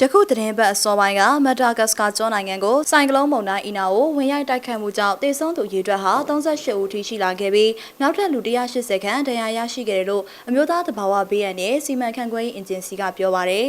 ယခုသတင်းပတ်အစောပိုင်းကမက်ဒါဂတ်စကာကျွန်းနိုင်ငံကိုဆိုင်ကလုန်းမုန်တိုင်းအီနာကိုဝင်ရိုက်တိုက်ခတ်မှုကြောင့်တေဆုံးသူရေအတွက်ဟာ38ဦးထိရှိလာခဲ့ပြီးနောက်ထပ်လူ180ခန့်ဒဏ်ရာရရှိခဲ့တယ်လို့အမျိုးသားတဘာဝဘေးရန်နဲ့စီမံခန့်ခွဲရေးအင်ဂျင်စီကပြောပါရယ်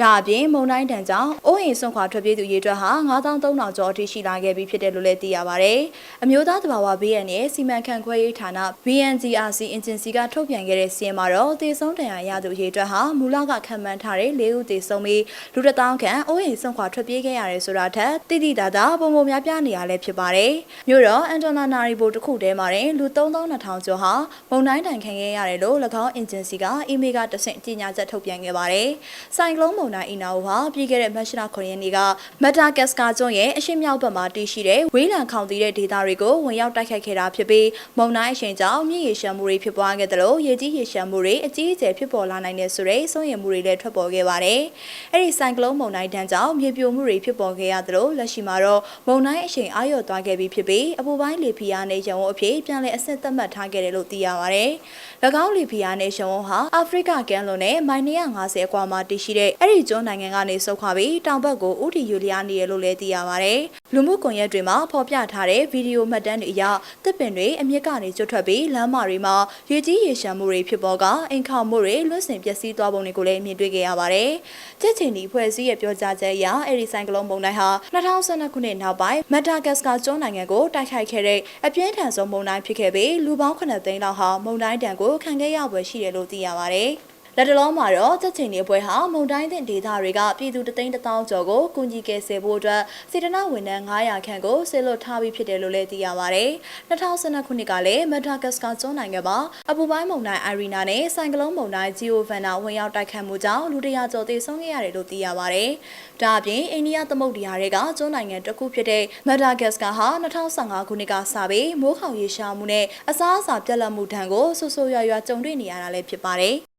ဒါအပြင်မုန်တိုင်းတန်ကြောင့်အိုးအိမ်ဆွန့်ခွာထွက်ပြေးသူရေအတွက်ဟာ9300ကျော်အထိရှိလာခဲ့ပြီးဖြစ်တယ်လို့လည်းသိရပါဗျ။အမျိုးသားတဘာဝဘေးရန်နဲ့စီမံခန့်ခွဲရေးဌာန BNGRC Agency ကထုတ်ပြန်ခဲ့တဲ့စီးရင်မှာတော့သေဆုံးဒဏ်ရာရသူရေအတွက်ဟာမူလကခံမှန်းထားတဲ့၄ဦးသေဆုံးပြီးလူတစ်တောင်းခန့်အိုးအိမ်ဆွန့်ခွာထွက်ပြေးခဲ့ရတယ်ဆိုတာထက်တိတိတသာပုံပုံများပြားနေရလဲဖြစ်ပါတယ်။မြို့တော်အန်တိုနာနာရီဘိုတစ်ခုတည်းမှာတင်လူ3200ကျော်ဟာမုန်တိုင်းတန်ခံခဲ့ရတယ်လို့၎င်း agency ကအီးမေးလ်ကတဆင့်ကြေညာချက်ထုတ်ပြန်ခဲ့ပါတယ်။ဆိုင်ကလုန်းမုန်တိုင်းအီနာဟာပြီးခဲ့တဲ့မတ်လ9ရက်နေ့ကမက်တာကက်စကာကျွန်းရဲ့အရှေ့မြောက်ဘက်မှာတည်ရှိတဲ့ဝေးလံခေါင်တည်တဲ့ဒေသတွေကိုဝင်ရောက်တိုက်ခတ်ခဲ့တာဖြစ်ပြီးမုန်တိုင်းအရှိန်ကြောင့်မြစ်ရေရှမ်းမှုတွေဖြစ်ပွားခဲ့တယ်လို့ရေကြီးရေရှမ်းမှုတွေအကြီးအကျယ်ဖြစ်ပေါ်လာနိုင်တဲ့ဆိုတဲ့စိုးရိမ်မှုတွေလည်းထွက်ပေါ်ခဲ့ပါတယ်။အဲ့ဒီဆိုင်ကလုန်းမုန်တိုင်းတန်းကြောင့်မြေပြိုမှုတွေဖြစ်ပေါ်ခဲ့ရတယ်လို့လက်ရှိမှာတော့မုန်တိုင်းအရှိန်အာရုံသွားခဲ့ပြီးဖြစ်ပြီးအပူပိုင်းလေဖိအားနဲ့ရုံအဖြစ်ပြန်လည်အဆင့်သတ်မှတ်ထားခဲ့တယ်လို့သိရပါတယ်။၎င်းလေဖိအားနဲ့ရုံဟာအာဖရိကကမ်းလွန်နဲ့မိုင်150အကွာမှာတည်ရှိတဲ့အဲ့ဒီကျွန်းနိုင်ငံကနေဆုတ်ခွာပြီးတောင်ဘက်ကိုဥတီယူလျားနေရလို့လည်းသိရပါတယ်။လူမှုကွန်ရက်တွေမှာဖော်ပြထားတဲ့ဗီဒီယိုမှတ်တမ်းတွေအရတစ်ပင်တွေအမြင့်ကနေကျွတ်ထွက်ပြီးလမ်းမတွေမှာရေကြီးရေရှမ်းမှုတွေဖြစ်ပေါ်ကအိမ်ခေါမှုတွေလွတ်စင်ပျက်စီးသွားပုံတွေကိုလည်းမြင်တွေ့ခဲ့ရပါတယ်။ကြက်ချင်ဒီဖွဲ့စည်းရဲ့ပြောကြားချက်အရအဲ့ဒီဆိုင်ကလုန်းမုန်တိုင်းဟာ2012ခုနှစ်နောက်ပိုင်းမက်ဒါဂတ်စကာကျွန်းနိုင်ငံကိုတိုက်ခိုက်ခဲ့တဲ့အပြင်းထန်ဆုံးမုန်တိုင်းဖြစ်ခဲ့ပြီးလူပေါင်း9သိန်းလောက်ဟာမုန်တိုင်းတံကိုခံခဲ့ရပွဲရှိတယ်လို့သိရပါတယ်။ လက်တလုံးမှာတော့ချက်ချင်းနေပွဲဟာမုံတိုင်းတင်ဒေသတွေကပြည်သူတသိန်းတစ်သောင်းကျော်ကိုကုညီကယ်ဆယ်ဖို့အတွက်စေတနာဝန်ထမ်း900ခန့်ကိုဆေလွတ်ထားပြီးဖြစ်တယ်လို့လည်းသိရပါဗျ။2012ခုနှစ်ကလည်းမက်ဒါဂတ်စကာကျွန်းနိုင်ငံမှာအပူပိုင်းမုန်တိုင်းအိုင်ရီနာနဲ့ဆိုင်ကလုန်းမုန်တိုင်းဂျီယိုဗန်နာဝင်ရောက်တိုက်ခတ်မှုကြောင့်လူတရာကျော်သေဆုံးခဲ့ရတယ်လို့သိရပါဗျ။ဒါအပြင်အိန္ဒိယသမုဒ္ဒရာတွေကကျွန်းနိုင်ငံတစ်ခုဖြစ်တဲ့မက်ဒါဂတ်စကာဟာ2015ခုနှစ်ကစပြီးမိုးခေါင်ရေရှားမှုနဲ့အစားအစာပြက်လက်မှုထံကိုဆူဆူရွရွကြုံတွေ့နေရတာလည်းဖြစ်ပါတယ်။